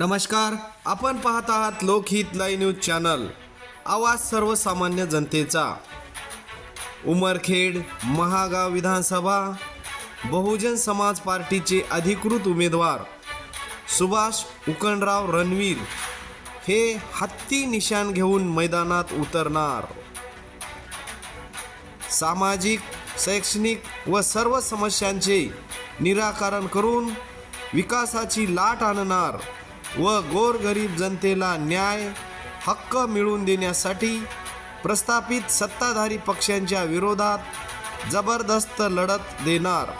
नमस्कार आपण पाहत आहात लोकहित लाई न्यूज चॅनल. आवाज सर्वसामान्य जनतेचा. उमरखेड महागाव विधानसभा बहुजन समाज पार्टीचे अधिकृत उमेदवार सुभाष उकणराव रणवीर हे हत्ती निशाण घेऊन मैदानात उतरणार. सामाजिक शैक्षणिक व सर्व समस्यांचे निराकरण करून विकासाची लाट आणणार. व गोरगरीब जनतेला न्याय हक्क मिळवून देण्यासाठी प्रस्थापित सत्ताधारी पक्षांच्या विरोधात जबरदस्त लढत देणार.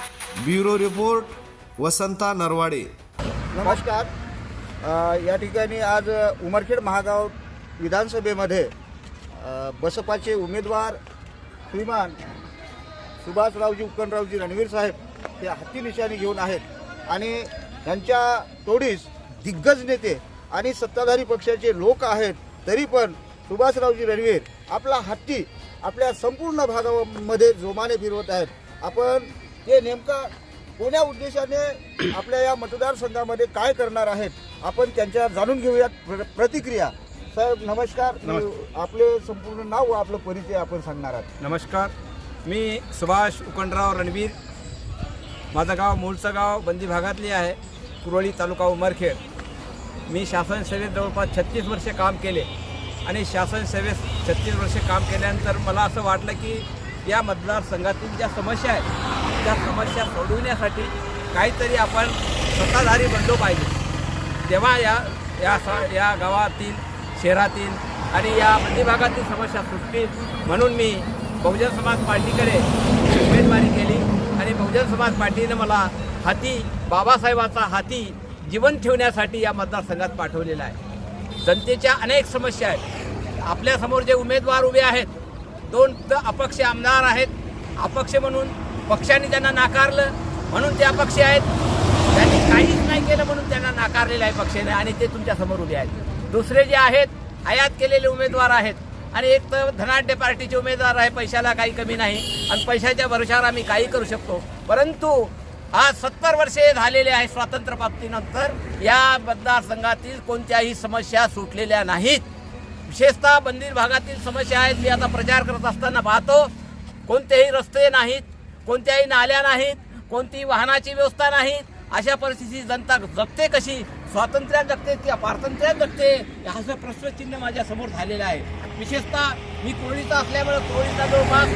Bureau report Vasanta Narwade. नमस्कार. या ठिकाणी आज उमरखेड महागाव विधानसभेमध्ये बसपाचे उमेदवार श्रीमान सुभाषरावजी उक्कनरावजी रणवीर साहेब हे हत्ती निशाणी घेऊन आहेत आणि त्यांच्या तोडीस दिग्गज नेते आणि सत्ताधारी पक्षाचे लोक आहेत तरी पण सुभाषरावजी रणवीर आपला हत्ती आपल्या संपूर्ण भागामध्ये जोमाने फिरवत आहेत. आपण ते नेमका कोण्या उद्देशाने आपल्या या मतदारसंघामध्ये काय करणार आहेत आपण त्यांच्या जाणून घेऊयात प्र- प्रतिक्रिया. साहेब नमस्कार. आपले संपूर्ण नाव व आपलं परिचय आपण सांगणार आहात. नमस्कार. मी सुभाष उकणराव रणवीर. माझं गाव मूळचं गाव बंदी भागातली आहे कुरळी तालुका उमरखेड. मी शासन सेवेत जवळपास छत्तीस वर्षे काम केले. आणि शासन सेवेत छत्तीस वर्षे काम केल्यानंतर मला असं वाटलं की या मतदारसंघातील ज्या समस्या आहेत त्या समस्या सोडवण्यासाठी काहीतरी आपण सत्ताधारी बनलो पाहिजे. तेव्हा या या स या गावातील शहरातील आणि या बंदी भागातील समस्या सुटतील म्हणून मी बहुजन समाज पार्टीकडे उमेदवारी केली. आणि बहुजन समाज पार्टीनं मला हाती बाबासाहेबाचा हाती जीवन ठेवण्यासाठी या मतदारसंघात पाठवलेला आहे. जनतेच्या अनेक समस्या आहेत. आपल्यासमोर जे उमेदवार उभे आहेत दोन तर अपक्ष आमदार आहेत. अपक्ष म्हणून पक्षाने त्यांना नाकारलं म्हणून ते अपक्ष आहेत. त्यांनी काहीच नाही केलं म्हणून त्यांना नाकारलेलं आहे पक्षाने आणि ते तुमच्यासमोर उभे आहेत. दुसरे जे आहेत आयात केलेले उमेदवार आहेत आणि एक तर धनाढ्य पार्टीचे उमेदवार आहे पैशाला काही कमी नाही आणि पैशाच्या भरोशावर आम्ही काही करू शकतो. परंतु आज सत्तर वर्षे झालेले आहे स्वातंत्र्य प्राप्तीनंतर. या मतदारसंघातील कोणत्याही समस्या सुटलेल्या नाहीत. विशेषतः बंदीर भागातील समस्या आहेत मी आता प्रचार करत असताना पाहतो. कोणतेही रस्ते नाहीत कोणत्याही नाल्या नाहीत कोणतीही वाहनाची व्यवस्था नाही अशा परिस्थितीत जनता जगते कशी? स्वातंत्र्यात जगते किंवा पारतंत्र्यात जगते? असं प्रश्नचिन्ह माझ्यासमोर झालेला झालेलं आहे. विशेषतः मी कोळीचा असल्यामुळे कोळीचा जवळपास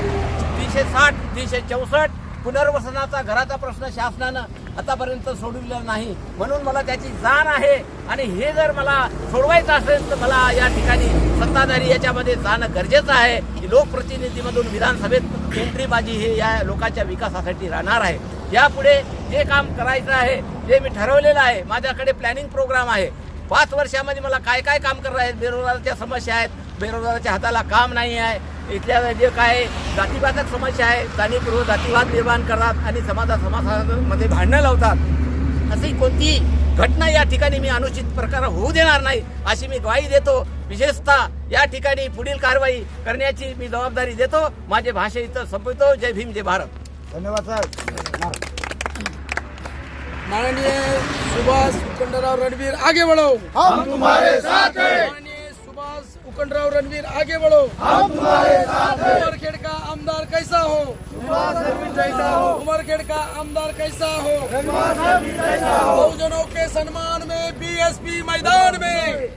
तीनशे साठ तीनशे चौसष्ट पुनर्वसनाचा घराचा प्रश्न शासनानं आतापर्यंत सोडविला नाही. म्हणून मला त्याची जाण आहे आणि हे जर मला सोडवायचं असेल तर मला या ठिकाणी सत्ताधारी याच्यामध्ये जाणं गरजेचं आहे. की लोकप्रतिनिधीमधून विधानसभेत एंट्रीबाजी हे या लोकांच्या विकासासाठी राहणार आहे. यापुढे जे काम करायचं आहे जे मी ठरवलेलं आहे. माझ्याकडे प्लॅनिंग प्रोग्राम आहे. पाच वर्षामध्ये मला काय काय काम करणार आहेत बेरोजगाराच्या समस्या आहेत. बेरोजगाराच्या हाताला काम नाही आहे. इथल्या जे काय जातीवादक समस्या आहे जाणीवपूर्व जातीवाद निर्माण करतात आणि समाजा समाजामध्ये भांडणं लावतात. अशी कोणती घटना या ठिकाणी मी अनुचित प्रकार होऊ देणार नाही अशी मी ग्वाही देतो. विशेषतः या ठिकाणी पुढील कारवाई करण्याची मी जबाबदारी देतो. माझे भाषे इथं संपवतो. जय भीम जय भारत. धन्यवाद साहेब. माननीय सुभाष उकंडराव रणवीर आगे बढ़ो हम तुम्हारे साथ हैं. सुभाष रणवीर आगे बढ़ो। हम तुम्हारे साथ हैं। उमरखेड़ का आमदार कैसा हो? जैसा हो? उमरखेड़ का आमदार कैसा हो? हो? बहुजनों के सम्मान में बीएसपी मैदान में।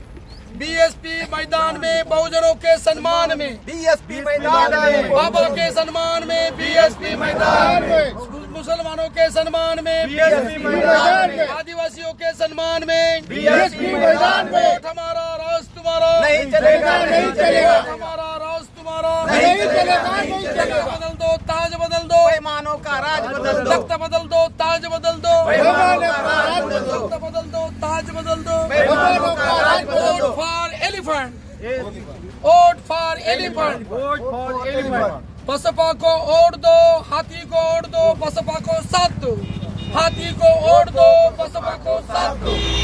बीएसपी मैदान में बहुजनों के सम्मान में। डीएसपी मैदान में। बाबा के सम्मान में बीएसपी मैदान में। मुसलमानों के सम्मान में बीएसपी मैदान में। आदिवासियों के सम्मान में बीएसपी मैदान में। हमारा चलेगा नहीं चलेगा। हमारा राज तुम्हारा। नहीं चलेगा नहीं चलेगा। बदल दो ताज बदल दो। पैमानों का राज बदल दो। तख्त बदल दो ताज बदल दो। पैमानों का राज बदल दो। तख्त बदल दो ताज बदल दो। पैमानों का राज बदल दो। Vote for elephant vote for elephant BSP को ओढ़ दो हाथी को ओढ़ दो बसपा को साथ दो। हाथी को ओढ़ दो।